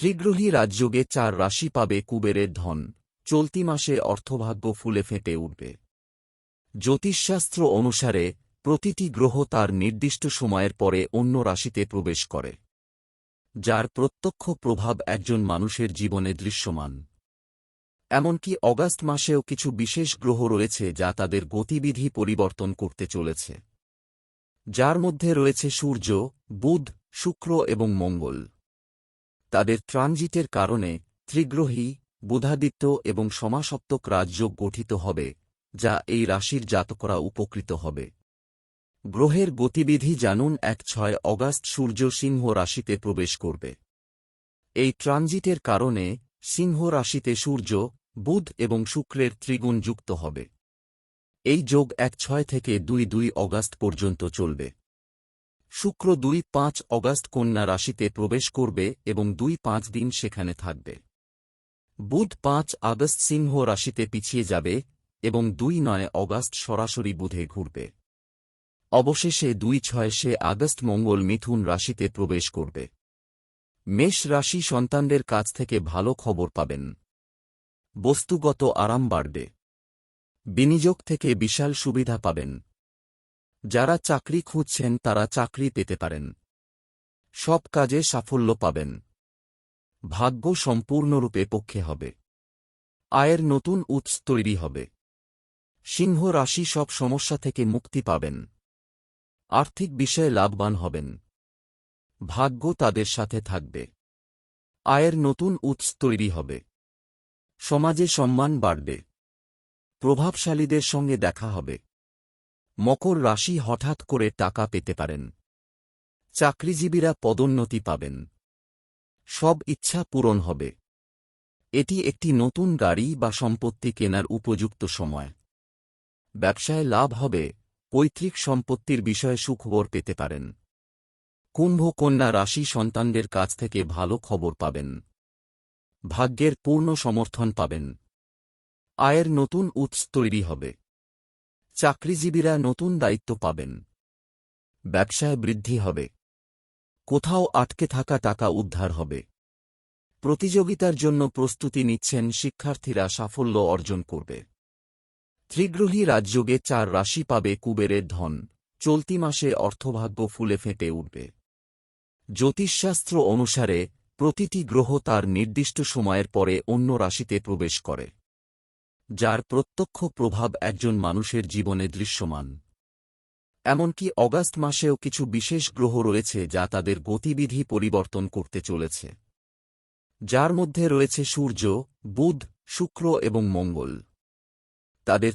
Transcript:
ত্রিগ্রহী রাজযোগে চার রাশি পাবে কুবেরের ধন। চলতি মাসে অর্থভাগ্য ফুলে ফেঁপে উঠবে। জ্যোতিষশাস্ত্র অনুসারে প্রতিটি গ্রহ তার নির্দিষ্ট সময়ের পরে অন্য রাশিতে প্রবেশ করে, যার প্রত্যক্ষ প্রভাব একজন মানুষের জীবনে দৃশ্যমান। এমনকি অগাস্ট মাসেও কিছু বিশেষ গ্রহ রয়েছে যা তাদের গতিবিধি পরিবর্তন করতে চলেছে। যার মধ্যে রয়েছে সূর্য, বুধ, শুক্র এবং মঙ্গল। তাদের ট্রানজিটের কারণে ত্রিগ্রহী, বুধাদিত্য এবং সমাসপ্তক রাজযোগ গঠিত হবে, যা এই রাশির জাতকরা উপকৃত হবে। গ্রহের গতিবিধি জানুন এক ছয় অগাস্ট সূর্য সিংহ রাশিতে প্রবেশ করবে। এই ট্রানজিটের কারণে সিংহ রাশিতে সূর্য, বুধ এবং শুক্রের ত্রিগুণ যুক্ত হবে। এই যোগ এক ছয় থেকে দুই দুই অগাস্ট পর্যন্ত চলবে। শুক্র দুই পাঁচ অগাস্ট কন্যা রাশিতে প্রবেশ করবে এবং দুই পাঁচ দিন সেখানে থাকবে। বুধ পাঁচ আগস্ট সিংহ রাশিতে পিছিয়ে যাবে এবং দুই নয় অগাস্ট সরাসরি বুধে ঘুরবে। অবশেষে দুই ছয় সে আগস্ট মঙ্গল মিথুন রাশিতে প্রবেশ করবে। মেষ রাশি সন্তানদের কাছ থেকে ভালো খবর পাবেন। বস্তুগত আরাম বাড়বে। বিনিয়োগ থেকে বিশাল সুবিধা পাবেন। যারা চাকরি খুঁজছেন তারা চাকরি পেতে পারেন। সব কাজে সাফল্য পাবেন। ভাগ্য সম্পূর্ণরূপে পক্ষে হবে। আয়ের নতুন উৎস তৈরি হবে। সিংহ রাশি সব সমস্যা থেকে মুক্তি পাবেন। আর্থিক বিষয়ে লাভবান হবেন। ভাগ্য তাদের সাথে থাকবে। আয়ের নতুন উৎস তৈরি হবে। সমাজে সম্মান বাড়বে। প্রভাবশালীদের সঙ্গে দেখা হবে। মকর রাশি হঠাৎ করে টাকা পেতে পারেন। চাকরিজীবীরা পদোন্নতি পাবেন। সব ইচ্ছা পূরণ হবে। এটি একটি নতুন গাড়ি বা সম্পত্তি কেনার উপযুক্ত সময়। ব্যবসায় লাভ হবে, পৈতৃক সম্পত্তির বিষয়ে সুখবর পেতে পারেন। কুম্ভ কন্যা রাশি সন্তানদের কাছ থেকে ভালো খবর পাবেন। ভাগ্যের পূর্ণ সমর্থন পাবেন। আয়ের নতুন উৎস তৈরি হবে। চাকরিজীবীরা নতুন দায়িত্ব পাবেন। ব্যবসায় বৃদ্ধি হবে। কোথাও আটকে থাকা টাকা উদ্ধার হবে। প্রতিযোগিতার জন্য প্রস্তুতি নিচ্ছেন শিক্ষার্থীরা সাফল্য অর্জন করবে। ত্রিগ্রহী রাজযোগে চার রাশি পাবে কুবেরের ধন। চলতি মাসে অর্থভাগ্য ফুলে ফেঁপে উঠবে। জ্যোতিষশাস্ত্র অনুসারে, প্রতিটি গ্রহ তার নির্দিষ্ট সময়ের পরে অন্য রাশিতে প্রবেশ করে। যার প্রত্যক্ষ প্রভাব একজন মানুষের জীবনে দৃশ্যমান। এমনকি অগাস্ট মাসেও কিছু বিশেষ গ্রহ রয়েছে যা তাদের গতিবিধি পরিবর্তন করতে চলেছে। যার মধ্যে রয়েছে সূর্য, বুধ, শুক্র এবং মঙ্গল। তাদের